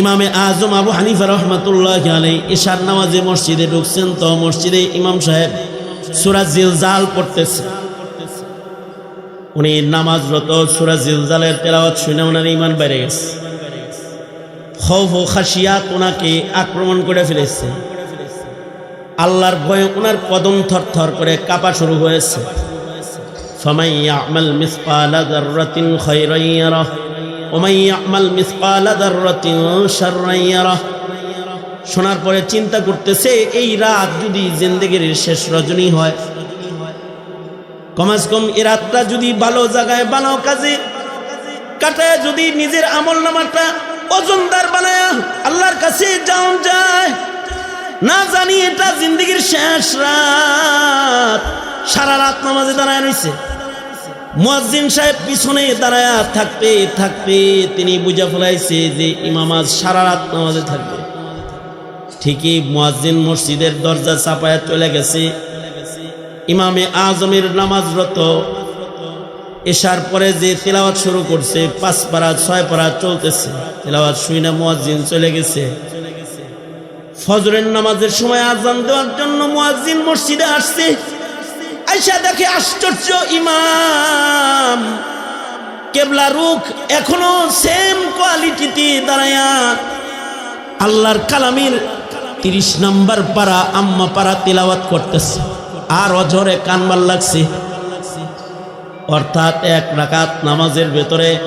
ইমামে আজম আবু হানিফা রহমাতুল্লাহ আলী ইশার নামাজে মসজিদে ঢুকছেন, তো মসজিদে ইমাম সাহেব সুরাজিল জাল পড়তেছে। উনি নামাজরত সুরাজিল জালের তেলাওয়াত শুনে ওনার ইমান বেড়ে গেছে। হৌ খাসিয়া ওনাকে আক্রমণ করে ফেলেছে। আল্লাহর ভয়ে ওনার কদম থর করে কাঁপা শুরু হয়েছে। ফমাইয়া আমল মিসপালা খৈরাইয়া রহ ওমাইয়ামাল মিসকালা দাররাতিন শাররান ইয়ারা। শোনার পরে চিন্তা করতেছে, এই রাত যদি জিন্দেগির শেষ রজনী হয়। কমাজ কম এ রাতটা যদি ভালো জায়গায় ভালো কাজে, কাটায় যদি নিজের আমল নামাটা ওজনদার বানায়, আল্লাহর কাছে যাও, যায়। না জানি এটা জিন্দগির শেষ রাত। সারা রাত নামাজে দাঁড়ায় রয়েছে মুয়াজ্জিন সাহেব পিছনে দাঁড়ায় থাকতে থাকতে তিনি বুঝা ফেলাইছে যে ইমামাজ সারা রাত নামাজে থাকবে। ঠিকই মুয়াজ্জিন মসজিদের দরজা চাপায় চলে গেছে। ইমামে আজমের নামাজরত এসার পরে যে তেলাওয়াত শুরু করছে, পাঁচ পারা, ছয় পারা চলতেছে। তেলাওয়াত শুই না মুয়াজ্জিন চলে গেছে। ফজরের নামাজের সময় আজান দেওয়ার জন্য মুয়াজ্জিন মসজিদে আসছে। আইসা দেখে আশ্চর্য ইমাম। কেবলা রুখ এখনও সেম কোয়ালিটিতে দাঁড়ায়া। আল্লাহর কালামির তিরিশ নাম্বার পারা আম্মা পারা তিলাওয়াত করতেছে। আর অঝরে কানবার লাগছে। অর্থাৎ এক রাকাত নামাজের ভেতরে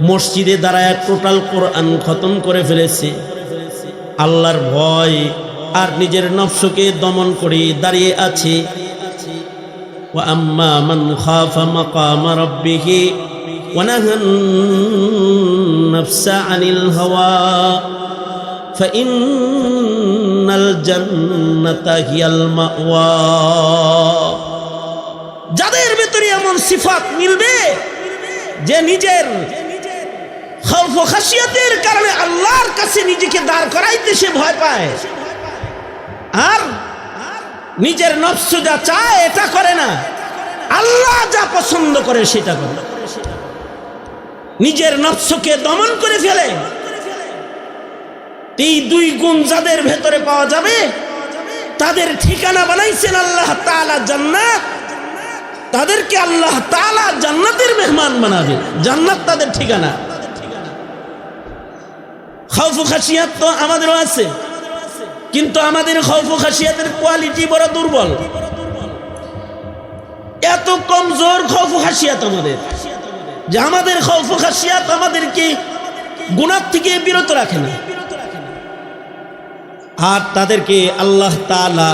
মসজিদে দাঁড়ায় টোটাল কোরআন খতম করে ফেলেছে। আল্লাহর ভয় আর নিজের নফসকে দমন করে দাঁড়িয়ে আছে। وأما من خاف مقام ربه ونهى النفس عن الهوى فإن الجنة هي المأوى যাদের ভেতরে এমন সিফাত মিলবে যে নিজের খৌফ ও খাসিয়াতের কারণে আল্লাহর কাছে নিজেকে দাঁড় করাইতে সে ভয় পায় আর নিজের নফস যা চায়, এটা করে না। আল্লাহ যা পছন্দ করে, সেটা করে। নিজের নফসকে দমন করে ফেলে। এই দুই গুণ যাদের ভেতরে পাওয়া যাবে, তাদের ঠিকানা বানাইছেন আল্লাহ তাআলা জান্নাত। তাদেরকে আল্লাহ তাআলা জান্নাতের মেহমান বানাবে। জান্নাত তাদের ঠিকানা। খাউফ খাসিয়াত তো আমাদেরও আছে। কিন্তু আমাদের খৌফ খাসিয়াতের কোয়ালিটি বড় দুর্বল। এত কমজোর খৌফ খাসিয়াত আমাদের, যে আমাদের খৌফ খাসিয়াত আমাদেরকে গুণার থেকে বিরত রাখে না। আর তাদেরকে আল্লাহ তালা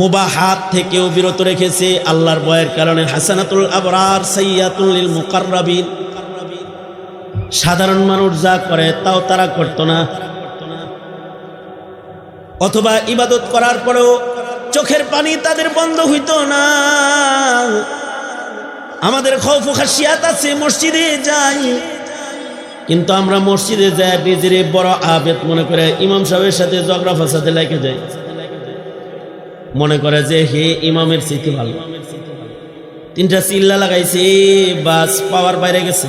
মুবাহাত থেকেও বিরত রেখেছে আল্লাহর বয়ের কারণে। হাসানাতুল আবরার সৈয়াতুল মুকাররাবিন। সাধারণ মানুষ যা করে তাও তারা করতো না। অথবা ইবাদত করার পরেও চোখের পানি তাদের বন্ধ হইত না। আমাদের খৌফ খাসিয়াত আছে, মসজিদে যাই। কিন্তু আমরা মসজিদে যাই নিজের বড় আবেদ মনে করে ইমাম সাহেবের সাথে জগরা ফাসাতে লেগে যাই। মনে করে যে হে ইমামের স্মৃতি ভালো। তিনটা চিল্লা লাগাইছে, বাস পাওয়ার বাইরে গেছে।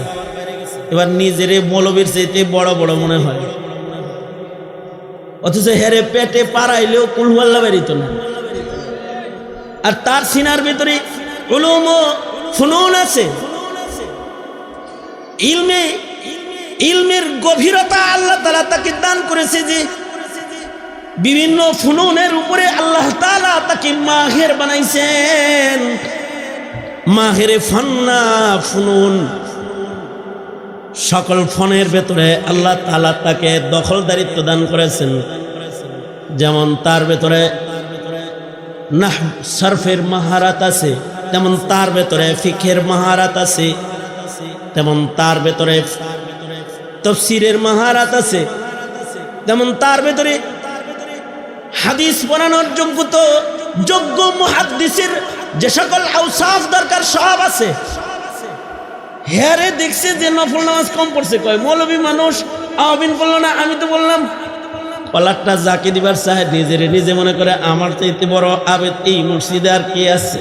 এবার নিজের মৌলবীর চাইতে বড় বড় মনে হয়। অথচ হেরে পেটে পাড়াইলেও কুলমাল্লা বেরিত না। আর তার সিনার ভিতরে উলুম ও ফুনুন আছে। ইলমে, ইলমের গভীরতা আল্লাহ তালা তাকে দান করেছে যে বিভিন্ন ফুনুনের উপরে আল্লাহ তালা তাকে মাহের বানাইছেন। মাহেরে ফান্না ফুনুন। সকল ফোনের ভেতরে আল্লাহ তালা তাকে দখলদারিত্ব দান করেছেন। যেমন তার ভেতরে নাহ সরফের মাহারাত আছে, তেমন তার ভেতরে ফিখের মাহারাত আছে, তেমন তার ভেতরে তফসিরের মাহারাত আছে, তেমন তার ভেতরে হাদিস বানানোর তো যোগ্য মুহাদ্দিসের যে সকল আউসাফ দরকার সব আছে। হেয়ারে দেখছে যে নফল নামাজ কম পড়ছে। কয়, মৌলবী মানুষ আওয়াবিন বলল না, আমি তো বললাম কলারটা যাকে দিবার চায় নিজের, নিজে মনে করে আমার চাইতে বড় আবেদ এই মসজিদে আর কে আছে?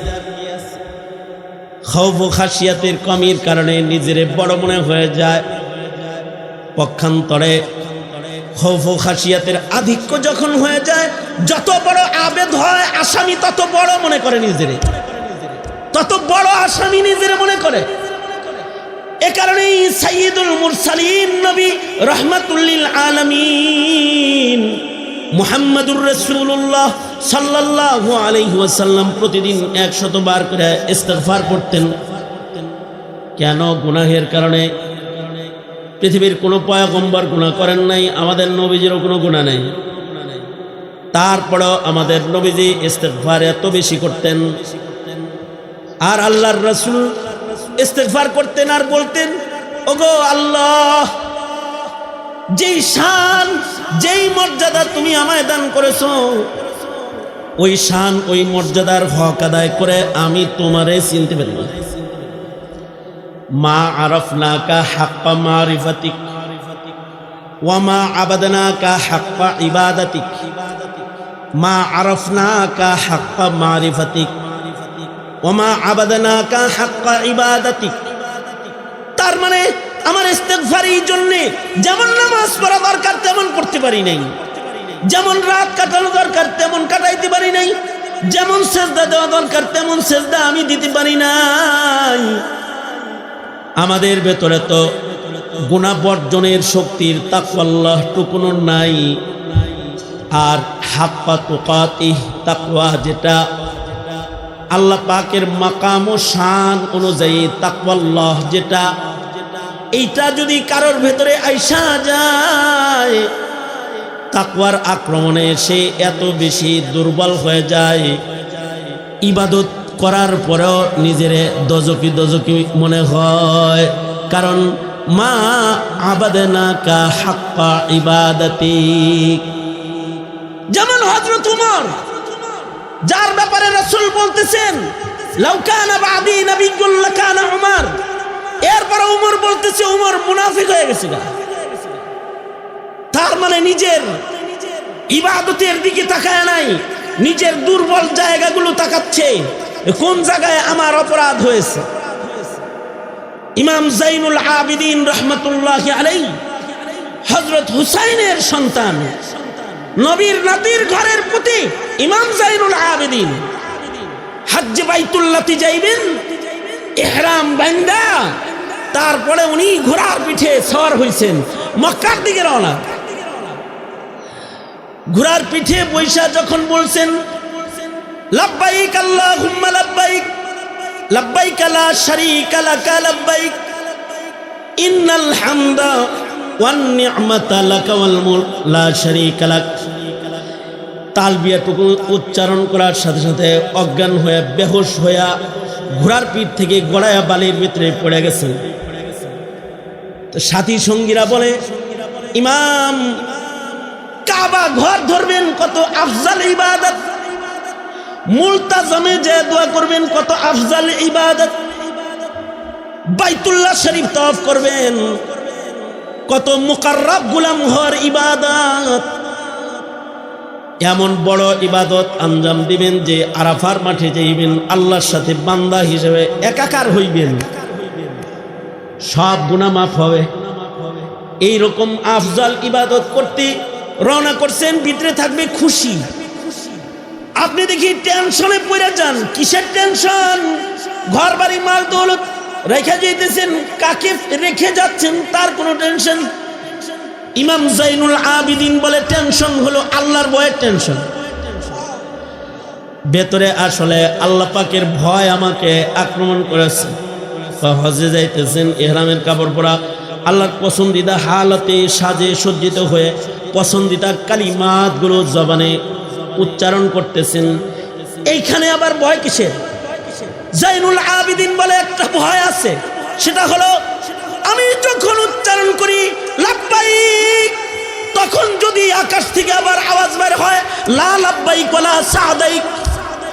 খাসিয়াতের কমির কারণে নিজের বড় মনে হয়ে যায় পক্ষান্তরে। খাসিয়াতের আধিক্য যখন হয়ে যায়, যত বড় আবেদ হয় আসামি তত বড় মনে করে নিজেরে। তত বড় আসামি নিজেরে মনে করে। সাইয়দুল মুরসালিন নবী রহমাতুল্লিল আলামিন। মুহাম্মাদুর রাসূলুল্লাহ সাল্লাল্লাহু আলাইহি ওয়াসাল্লাম প্রতিদিন 100 বার করে ইস্তেগফার করতেন কেন? গুনাহের কারণে। পৃথিবীর কোনো পয়গম্বর গুণা করেন নাই, আমাদের নবীজিরও কোনো গুণা নেই। তারপরেও আমাদের নবীজি ইস্তেগফার এত বেশি করতেন। আর আল্লাহর রসুল ইস্তেগফার করতেন আর বলতেন ওগো আল্লাহ, যেই শান, যেই মর্যাদা তুমি আমায় দান করেছ, ওই শান, ওই মর্যাদার হক আদায় করে আমি তোমারে চিনতে পারি না। মা আরফনাকা হাক্কা মারিফাতিক ওয়ামা আবাদনাকা হাক্কা ইবাদাতিক, মা আরফনাকা হাক্কা মারিফাতিক ওমা আবাদনাকা হাক্কা ইবাদাতিক। আমার ইস্তেগফার এই জন্যে যেমন নামাজ পড়া দরকার, তেমন পড়তে পারি নাই। যেমন রাত কাটানো দরকার, তেমন কাটাইতে পারি নাই। যেমন সেজদা দেওয়া দরকার, তেমন সেজদা আমি দিতে পারি নাই। আমাদের ভেতরে তো গুণা বর্জনের শক্তির তাকওয়াল্লাহ টুকুনো নাই। আর হাপ্পা তোকাতি তাকওয়া যেটা আল্লাহ পাকের মাকাম ও শান অনুযায়ী তাকওয়াল্লাহ যেটা এইটা যদি কারোর ভেতরে আইসা যায়, তাকওয়ার আক্রমণে সে এত বেশি দুর্বল হয়ে যায়। ইবাদত করার পরেও নিজের দজকি দজকি মনে হয়। কারণ, মা আবাদনা কা হাক্কা ইবাদতি যেমন হজরত উমর, যার ব্যাপারে রসুল বলতেছেন লাউকানা বাদি নবিগুল্লাহ কানা উমর। এরপরে উমর বলতেছে, উমর মুনাফিক হয়ে গেছে তার মানে নিজের ইবাদতের দিকে তাকায় নাই, নিজের দুর্বল জায়গাগুলো তাকাচ্ছে, কোন জায়গায় আমার অপরাধ হয়েছে? ইমাম জাইনুল আবিদিন রহমতুল্লাহ আলাই হজরত হুসাইনের সন্তান, নবীর নাতির ঘরের প্রতি ইমাম জাইনুল আবিদিন, হাজ্জ বাইতুল্লাতি যাইবেন এহরাম বান্দা তারপরে উনি ঘোড়ার পিঠে সওয়ার হইছেন। মক্কার দিকে রওনা। ঘোড়ার পিঠে বৈশা যখন বলছেন, লাব্বাইক আল্লাহুম্মা লাব্বাইক লাব্বাইক লা শারীকা লাকা লাব্বাইক, ইন্নাল হামদা ওয়ান নি'মাতা লাকা ওয়াল লা শারীকা লাক। তালবিয়াটুকু উচ্চারণ করার সাথে সাথে অজ্ঞান হয়ে, বেহুশ হইয়া ঘোড়ার পিঠ থেকে গড়ায়া বালির ভিতরে পড়ে গেছেন। তো সাথী সঙ্গীরা বলে, ইমাম, কাবা ঘর ধরবেন, কত আফজাল ইবাদত। মুলতাজমে যে দোয়া করবেন, কত আফজাল ইবাদত। বাইতুল্লাহ শরীফ তফ করবেন, কত মুকাররব গুলাম হর ইবাদত। এমন বড় ইবাদত আঞ্জাম দিবেন যে আরাফার মাঠে যাইবেন, আল্লাহর সাথে বান্দা হিসেবে একাকার হইবেন। সব গুণা মাফ হবে। এই রকম আফজাল ইবাদত করতে, রওনা করছেন, ভিতরে থাকবে খুশি। আপনি দেখি টেনশনে পড়ে যান, কিসের টেনশন? ঘর বাড়ি মাল দৌলত রেখে যেতেছেন কাকে রেখে যাচ্ছেন, তার কোনো টেনশন? ইমাম জাইনুল আবিদিন বলে, টেনশন হলো আল্লাহর ভয়ের টেনশন। ভেতরে আসলে আল্লাহ পাকের ভয় আমাকে আক্রমণ করেছে। তো হজে যাইতেছেন, এহরামের কাপড় পরা। আল্লাহর পছন্দিদা হালতে সাজে সজ্জিত হয়ে পছন্দিদা কালিমাতগুলো জবানে উচ্চারণ করতেছেন। এইখানে আবার ভয় কিসের? জাইনুল আবিদিন বলে একটা ভয় আছে, সেটা হলো আমি যখন উচ্চারণ করি, লাব্বাইক, তখন যদি আকাশ থেকে আবার আওয়াজ বের হয়, লা লাব্বাইক ওয়ালা সাদাইক,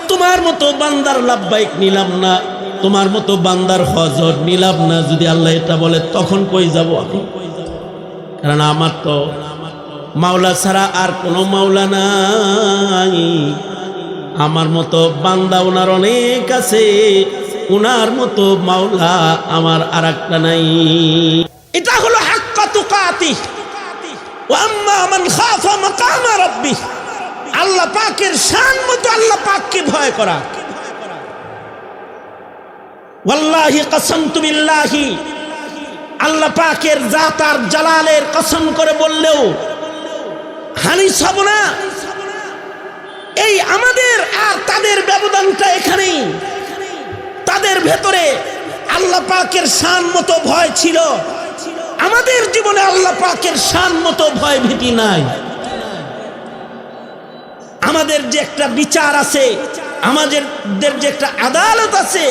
তোমার মতো বান্দার লাব্বাইক নিলাম না। তোমার মতো বান্দার হজর নিলাম না। যদি আল্লাহ এটা বলে, তখন কই যাব আমি? কারণ আমার তো মাওলা ছাড়া আর কোনো মাওলা নাই। আমার মতো বান্দা ওনার অনেক আছে। ওনার মতো মাওলা আমার আর একটা নাই। এটা হলো আল্লাহ পাকের শান মতো আল্লাহ পাককে ভয় করা। ওয়াল্লাহি কসম বিল্লাহি আল্লাহ পাকের জাতার জালালের কসম করে বললেও হানিস হব না। এই আমাদের আর তাদের ব্যবধানটা এখানেই। তাদের ভেতরে আল্লাহ পাকের শান মতো ভয় ছিল। আমাদের জীবনে আল্লাহ পাকের শান মতো ভয় ভীতি নাই। আমাদের যে একটা বিচার আছে, আমাদের যে একটা আদালত আছে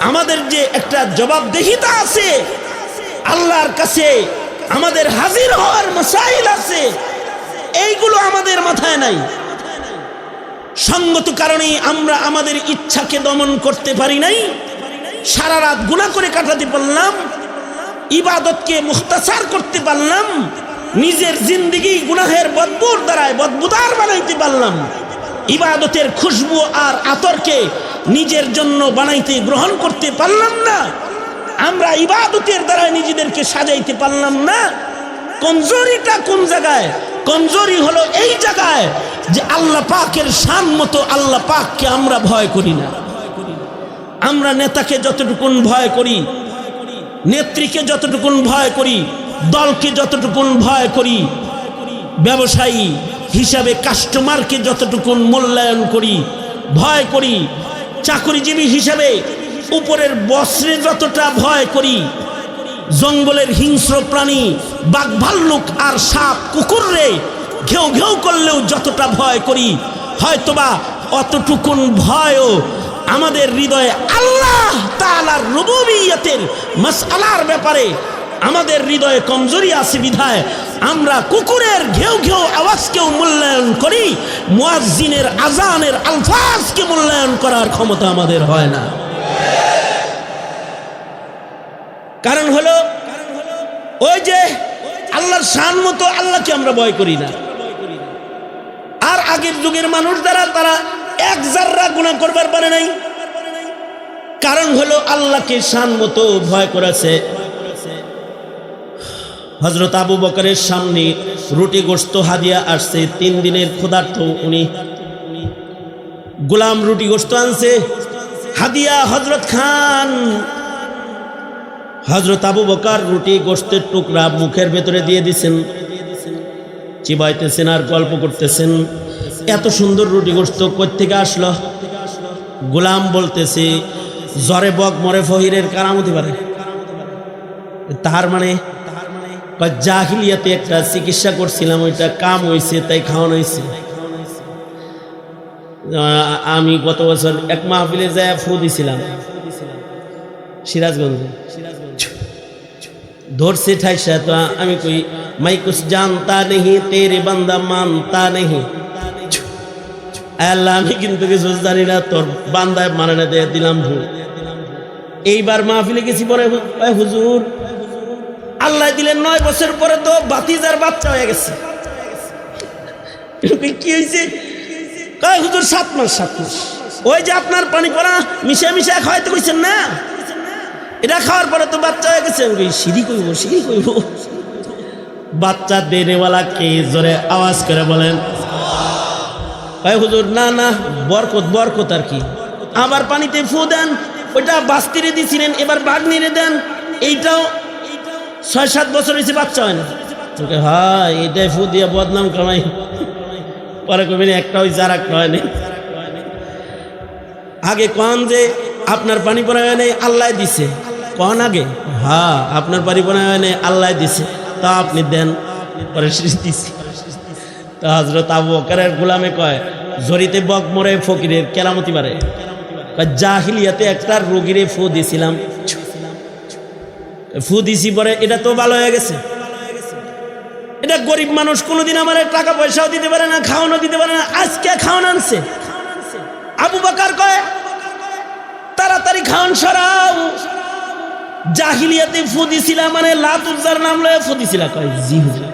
আমাদের যে একটা জবাবদেহিতা আছে, আল্লাহর কাছে আমাদের হাজির হওয়ার মশাইল আছে, এইগুলো আমাদের মাথায় নাই। সঙ্গত কারণেই আমরা আমাদের ইচ্ছাকে দমন করতে পারি নাই, সারা রাত গুণা করে কাটাতে পারলাম, ইবাদতকে মুখতাসার করতে পারলাম, নিজের জিন্দিগি গুনাহের বদবুর দ্বারায় বদবুদার বানাইতে পারলাম। ইবাদতের খুশবু আর আতরকে নিজের জন্য বানাইতে, গ্রহণ করতে পারলাম না। আমরা ইবাদতের দ্বারা নিজেদেরকে সাজাইতে পারলাম না। কমজোরিটা কোন জায়গায়? কমজোরি হলো এই জায়গায় যে আল্লাহ পাকের শান মতো আল্লাহ পাককে আমরা ভয় করি না। আমরা নেতাকে যতটুকুন ভয় করি, নেত্রীকে যতটুকুন ভয় করি, দলকে যতটুকুন ভয় করি, ব্যবসায়ী হিসাবে কাস্টমারকে যতটুকুন মূল্যায়ন করি, ভয় করি চাকরিজীবী হিসেবে উপরের বস্ত্রে যতটা ভয় করি, জঙ্গলের হিংস্র প্রাণী, বাঘ, ভাল্লুক আর সাপ কুকুররে ঘেউ ঘেউ করলেও যতটা ভয় করি, হয়তোবা অতটুকুন ভয়ও আমাদের হৃদয়ে আল্লাহ তালার রুবুবিয়তের মাসআলার ব্যাপারে আমাদের হৃদয়ে কমজোরি আছে বিধায় আমরা কুকুরের ঘেউ ঘেউ আওয়াজকেও মূল্যায়ন করি, মুয়াজ্জিনের আজানের আলফাজকে মূল্যায়ন করার ক্ষমতা আমাদের হয় না। কারণ হলো, ওই যে আল্লাহর শান মতো আল্লাহকে আমরা ভয় করি না। আর আগের যুগের মানুষ দ্বারা তারা এক জাররা গুণা করবার পারে নাই। কারণ হলো, আল্লাহকে শান মতো ভয় করেছে। হজরত আবু বকরের সামনে রুটি গোস্ত হাদিয়া আসছে, তিন দিনের ক্ষুধার্থ উনি। গোলাম রুটি গোস্ত আনছে, হাদিয়া হজরত খান। হজরত আবু বকার রুটি গোস্তের টুকরা মুখের ভেতরে দিয়ে দিছেন। চিবাইতেছেন আর গল্প করতেছেন, এত সুন্দর রুটি গোস্ত থেকে আসলো? গোলাম বলতেছে, জ্বরে বক মরে ফহিরের কারামতি পারে তার মানে জাহিলিয়াতে একটা চিকিৎসা করছিলাম, ওইটা কাম হয়েছে তাই খাওয়ানো হয়েছে আমি গত বছর এক মাহফিলে যায় ফু দিছিলাম। সিরাজগঞ্জে। ধরছে ঠাইসা, তো আমি কই মাই কুছ জানতা নেহি, তেরে বান্দা মানতা নেহি। আল্লাহ, আমি কিন্তু কিছু জানি না, তোর বান্দায় মানে না দিয়ে দিলাম ভুল। এইবার মাহফিলে গেছি পরে হুজুর আল্লাহ দিলেন নয় বছর পরে তো বাতিজার বাচ্চা হয়ে গেছে। কি হয়েছে কয় হুজুর, সাত মাস সাত মাস। ওই যে আপনার পানি পড়া মিশে মিশে খাওয়াইতে কইছেন না? এটা খাওয়ার পরে তো বাচ্চা হয়ে গেছে। সিঁড়ি কইব সিঁড়ি কইব। বাচ্চা দেনেওয়ালা কে জোরে আওয়াজ করে বলেন। ভাই হুজুর, না না, বরকত বরকত আর কি। আবার পানিতে ফু দেন, ওইটা বাস্তিরে দিছিলেন, এবার বাঘ নিয়ে দেন। এইটাও ছয় সাত বছর হয়েছে বাচ্চা হয় না। তোকে হ্যাঁ এটাই ফু দিয়ে বদনাম কামাই। পরে কবি একটা ওই যার একটা আগে কন যে আপনার পানি পড়া হয় নাই, আল্লাহ দিছে। কন আগে? হ্যাঁ আপনার পানি পড়া হয় নাই, আল্লাহ দিছে। তা আপনি দেন, পরে দিছি। তা হজরত আবু বকরের গোলামে কয়, জরিতে বক মরে ফকিরের কেলামতি পারে জাহিলিয়াতে একটা রোগীরে ফু দিছিলাম। ফু দিছি পরে এটা তো ভালো হয়ে গেছে। এটা গরিব মানুষ কোনোদিন আমার টাকা পয়সাও দিতে পারে না, খাওয়ানো দিতে পারে না, আজকে খাওয়ান আনছে। আবু বাকার কয়, তাড়াতাড়ি খাওয়ান সরাও। জাহিলিয়াতে ফু দিছিলাম মানে লাতুজার নাম লয়ে ফু দিছিলা। কয়, জি হুজুর।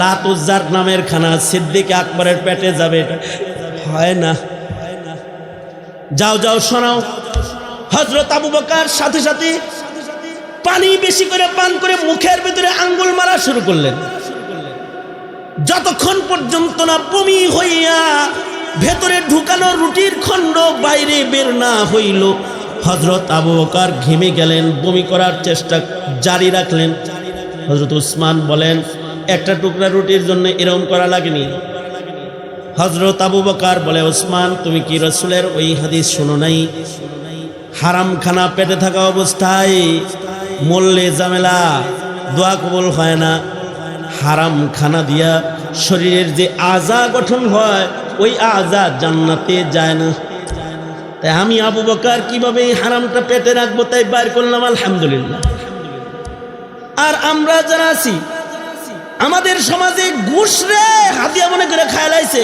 লাতুজার নামের খানা সিদ্দিক আকবরের পেটে যাবে। এটা হয় না। যাও যাও শোনাও হজরত আবু বকার সাথে সাথে পানি বেশি করে পান করে মুখের ভিতরে আঙ্গুল মারা শুরু করলেন। যতক্ষণ পর্যন্ত না বমি হইয়া ভেতরে ঢুকানো রুটির খণ্ড বাইরে বের না হইল হজরত আবু বকর ঘেমে গেলেন, বমি করার চেষ্টা জারি রাখলেন। হজরত উসমান বলেন, একটা টুকরা রুটির জন্য এরকম করা লাগেনি। হজরত আবু বকার বলে ওসমান তুমি কি রসুলের ওই হাদিস শোনো নাই? হারাম খানা পেটে থাকা অবস্থায় মরলে জামেলা দোয়া কবল হয় না। হারাম খানা দিয়া শরীরের যে আজা গঠন হয়, ওই আজা জান্নাতে যায় না। তাই আমি আবু বকার কীভাবে এই হারামটা পেটে রাখব তাই বাইর করলাম, আলহামদুলিল্লাহ। আর আমরা যারা আছি, আমাদের সমাজে ঘুষ রে, হাতিয়া মনে করে খায় লাইছে,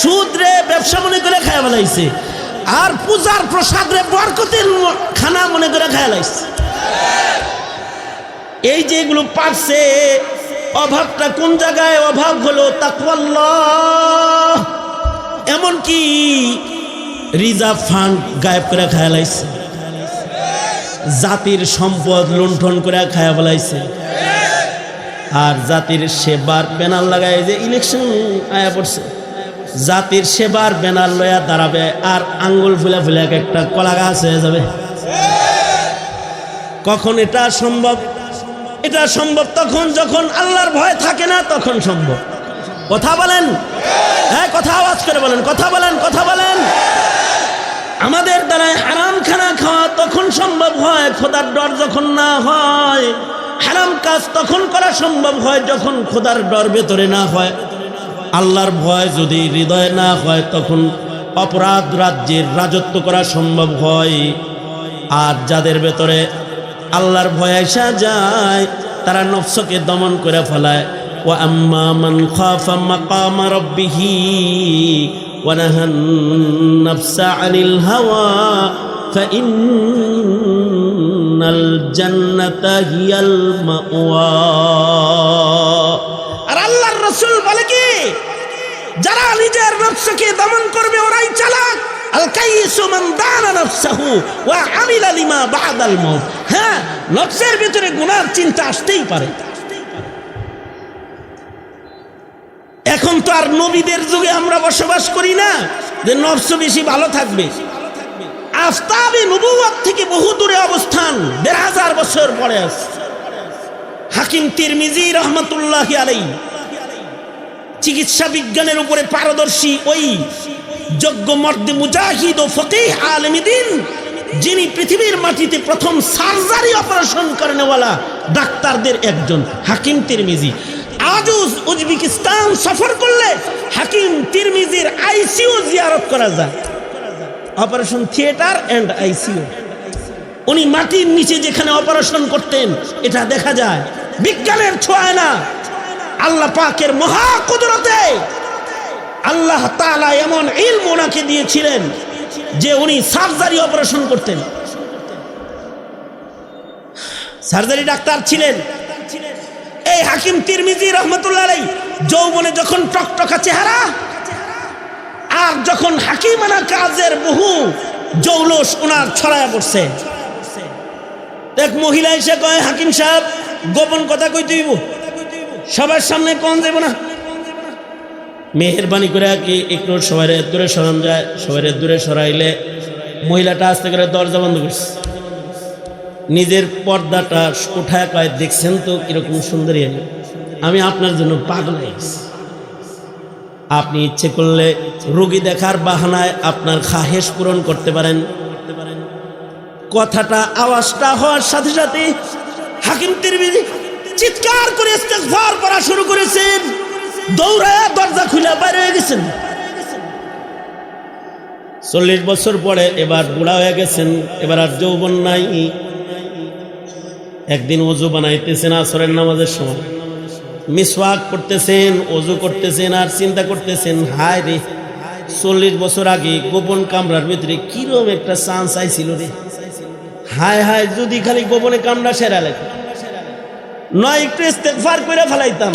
সুদ রে, ব্যবসা মনে করে খায় লাইছে, আর পূজার প্রসাদ রে, বরকতের খানা মনে করে খায় লাইছে। এই যে এগুলো পারছে, অভাবটা কোন জায়গায়? অভাব হলো তাকওয়াল্লাহ। এমনকি রিজার্ভ ফান্ড গায়েব করে খায় লাইছে। জাতির সম্পদ লুণ্ঠন করে খায়া ফেলাইছে। আর জাতির সেবার ব্যানার লাগায় যে ইলেকশন আয়া পড়ছে। জাতির সেবার ব্যানার লয়া দাঁড়াবে আর আঙ্গুল ফুলা ফুলে একটা কলা গাছ হয়ে যাবে। কখন এটা সম্ভব? এটা সম্ভব তখন যখন আল্লাহর ভয় থাকে না, তখন সম্ভব। কথা বলেন? হ্যাঁ কথা আওয়াজ করে বলেন, কথা বলেন কথা বলেন। আমাদের দ্বারাই আরাম খানা খাওয়া তখন সম্ভব হয়, খোদার ডর যখন না হয়। হারাম কাজ তখন করা সম্ভব হয়, যখন খোদার ডর ভেতরে না হয়। আল্লাহর ভয় যদি হৃদয়ে না হয়, তখন অপরাধ রাজ্যের রাজত্ব করা সম্ভব হয়। আর যাদের ভেতরে আল্লাহর ভয় আসা যায়, তারা নফসকে দমন করে ফেলায়। ও আম্মা মান খাফা মাকাম রব্বিহি ওয়া নফসা নাফসা আনিল হাওয়া ফাইন্নাল জান্নাতা হিয়াল মাওয়া। আর আল্লাহর রাসূল বলে কি, যারা নিজের নফসকে দমন করবে ওরাই চালাক। হ্যাঁ নফসের ভিতরে গুনার চিন্তা আসতেই পারে। এখন তো আর নবীদের যুগে আমরা বসবাস করি না, যে নফস বেশি ভালো থাকবে। থেকে বহু দূরে অবস্থান, দেড় হাজার বছর পরে হাকিম রহমতুল্লাহ চিকিৎসা বিজ্ঞানের উপরে পারদর্শী ওই যোগ্য মর্দে মুজাহিদ ও ফকিহ আলমিদিন যিনি পৃথিবীর মাটিতে প্রথম সার্জারি অপারেশন করেনেওয়ালা ডাক্তারদের একজন, হাকিম তিরমিজি। আজও উজবেকিস্তান সফর করলে হাকিম তিরমিজির আইসিইউ জিয়ারত করা যায়। Operation theatre and ICU. উনি মাটির নিচে যেখানে অপারেশন করতেন, এটা দেখা যায়। বিজ্ঞানের ছোঁয়ায় না। আল্লাহ পাকের মহা কুদরতে আল্লাহ তাআলা এমন ইলম ওনাকে দিয়েছিলেন যে উনি সার্জারি অপারেশন করতেন। সার্জারি ডাক্তার ছিলেন। এই হাকিম তিরমিজি রহমতুল্লাহ যৌবনে যখন টকটকা চেহারা, আর যখন হাকিমানা কাজের বহু জৌলস ওনার ছড়ায় পড়ছে। এক মহিলা এসে কয়, হাকিম সাহেব, গোপন কথা কই তুইব সবার সামনে কোন দেব না? মেহরবানি করে কি একটু সবাই দূরে সরান যায় সবাই দূরে সরাইলে মহিলাটা আস্তে করে দরজা বন্ধ করছে। নিজের পর্দাটা উঠায় কয়, দেখছেন তো কীরকম সুন্দরী আমি। আমি আপনার জন্য পাগল হয়ে আপনি ইচ্ছে করলে রোগী দেখার বাহানায় আপনার খাহেশ পূরণ করতে পারেন। কথাটা, আওয়াজটা হওয়ার সাথে সাথে হাকিম তিরমিজি চিৎকার করে করা শুরু করেছেন। দৌড়ায় দরজা খুলে বাইরে হয়ে গেছেন। চল্লিশ বছর পরে এবার বুড়া হয়ে গেছেন, এবার আর যৌবন নাই। একদিন অজু বানাইতেছেন আসরের নামাজের সময়। মিসওয়াক করতেছেন, অজু করতেছেন, আর চিন্তা করতেছেন, হায় রে, চল্লিশ বছর আগে গোপন কামরার ভিতরে কিরম একটা চান্স আইছিল রে। হায় হায়, যদি খালি গোপনে কামড়া সেরা লেখে। নয় একটু ইস্তেকফার করে ফেলাইতাম।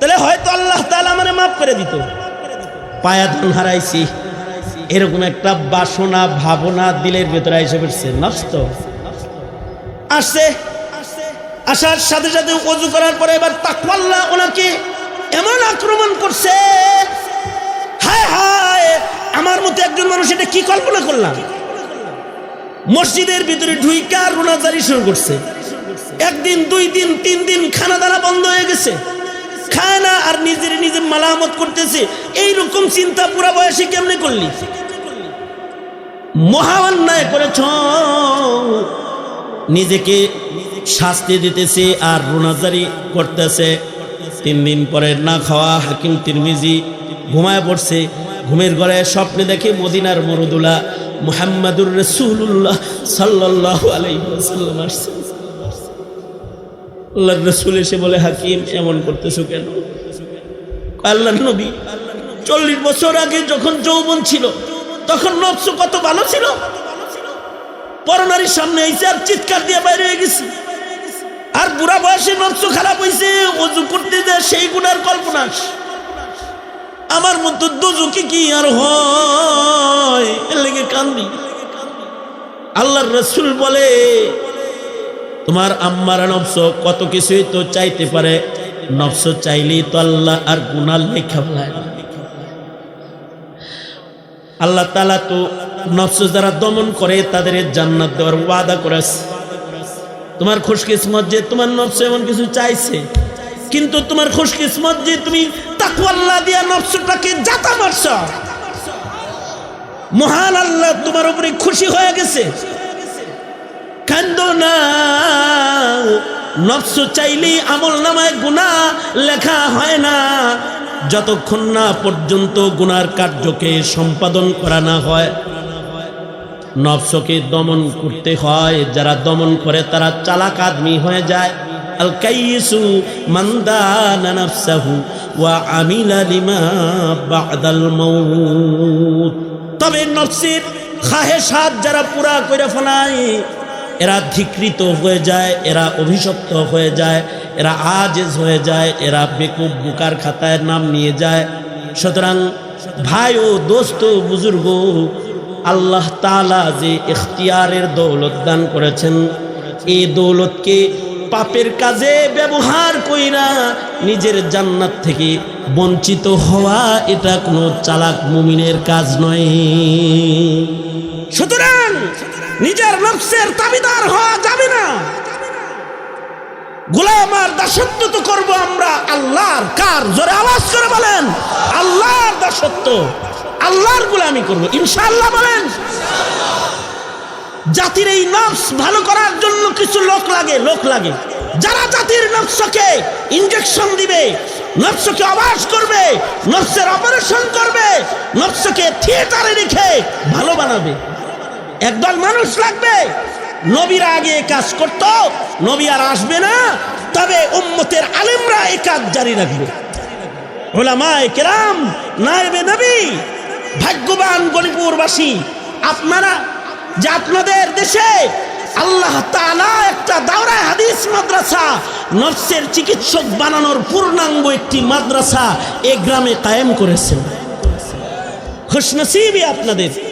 তাহলে হয়তো আল্লাহ তালা মানে মাফ করে দিত। পায়াতন হারাইছি। এরকম একটা বাসনা, ভাবনা দিলের ভেতরে এসে পড়ছে। নষ্ট। আসছে। আসার সাথে সাথে অজু করার পরে এবার তাকওয়াল্লাহ ওনাকে এমন আক্রমণ করছে। হায় হায়, আমার মতো একজন মানুষ এটা কি কল্পনা করলাম? মসজিদের ভিতরে ঢুইকা রোনাজারি শুরু করছে। একদিন, দুই দিন, তিন দিন খানা দানা বন্ধ হয়ে গেছে। খায় না আর নিজের নিজে মালামত করতেছে। এইরকম চিন্তা পুরা বয়সে কেমনে করলি? মহা অন্যায় করেছ। নিজেকে শাস্তি দিতেছে আর রোনাজারি করতেছে। তিন দিন পরে না খাওয়া, হাকিম তিরমিজি ঘুমায় পড়ছে। ঘুমের ঘরে স্বপ্নে দেখে মদিনার মরুদুলা মুহাম্মাদুর রসুল্লাহ সাল্লাহ আলাইসাল্লাম আসছে। আল্লাহ রসুল এসে বলে, হাকিম, এমন করতেছো কেন? আল্লাহ নবী চল্লিশ বছর আগে যখন যৌবন ছিল, তখন নফস কত ভালো ছিল? পরনারীর সামনে এসে আর চিৎকার দিয়ে বাইরে হয়ে গেছে। আর বুড়া বয়সে নফস খারাপ হয়েছে অজু করতে যায়, সেই গুণার কল্পনা আমার মতো দুজুকি কি আর হয়? এর লেগে কান্দি। আল্লাহর রসুল বলে তোমার আম্মারা নবস কত কিছুই তো চাইতে পারে। নফস চাইলেই তো আল্লাহ আর গুনার লেখা আল্লাহ তালা তো নফস যারা দমন করে, তাদের জান্নাত দেওয়ার ওয়াদা করেছে। তোমার খুশকিসমত যে তোমার নফস এমন কিছু চাইছে, কিন্তু তোমার খুশকিসমত যে তুমি তাকওয়াল্লাহ দিয়া নফসটাকে জাতা মারছ। মহান আল্লাহ তোমার উপরে খুশি হয়ে গেছে। কান্দ না। নফস চাইলেই আমল নামায় গুণা লেখা হয় না। যতক্ষণ না পর্যন্ত গুনার কার্যকে সম্পাদন করা না হয়, নফসকে দমন করতে হয়। যারা দমন করে, তারা চালাক আদমি হয়ে যায়। আল কাইসু মান্দানা নাফসাহু ওয়া আমিলা লিমা বাদাল মাউত। তবে নফসের খাহেসাত যারা পুরা করে ফেলায় এরা ধিকৃত হয়ে যায়, এরা অভিশপ্ত হয়ে যায়, এরা আজেজ হয়ে যায়, এরা বেকুব বুকার খাতায় নাম নিয়ে যায়। সুতরাং ভাই ও দোস্ত, বুজুর্গ, আল্লাহ তালা যে ইখতিয়ারের দৌলত দান করেছেন এই দৌলতকে পাপের কাজে ব্যবহার কইরা নিজের জান্নাত থেকে বঞ্চিত হওয়া, এটা কোনো চালাক মুমিনের কাজ নয়। সুতরাং নিজের নফসের দাবিদার হওয়া যাবে না। গোলাম আর দাসত্ব তো করব আমরা আল্লাহর। কার? জোরে আওয়াজ করে বলেন, আল্লাহর দাসত্ব। আল্লাহর গোলামি করব, ইনশাআল্লাহ বলেন। জাতির এই নফস ভালো করার জন্য কিছু লোক লাগে লোক লাগে। যারা জাতির নফসকে ইঞ্জেকশন দিবে, নফসকে অবাস করবে, নফসের অপারেশন করবে, নফসকে থিয়েটারে রেখে ভালো বানাবে। একদল মানুষ লাগবে। নবীরা আগে কাজ করত, নবী আর আসবে না। তবে উম্মতের আলেমরা এ কাজ জারি রাখবে। কেরাম নবী, ভাগ্যবান আপনারা যে আপনাদের দেশে আল্লাহ একটা হাদিস মাদ্রাসা চিকিৎসক বানানোর পূর্ণাঙ্গ একটি মাদ্রাসা এ গ্রামে কায়েম করেছেন। খুশনসিবই আপনাদের।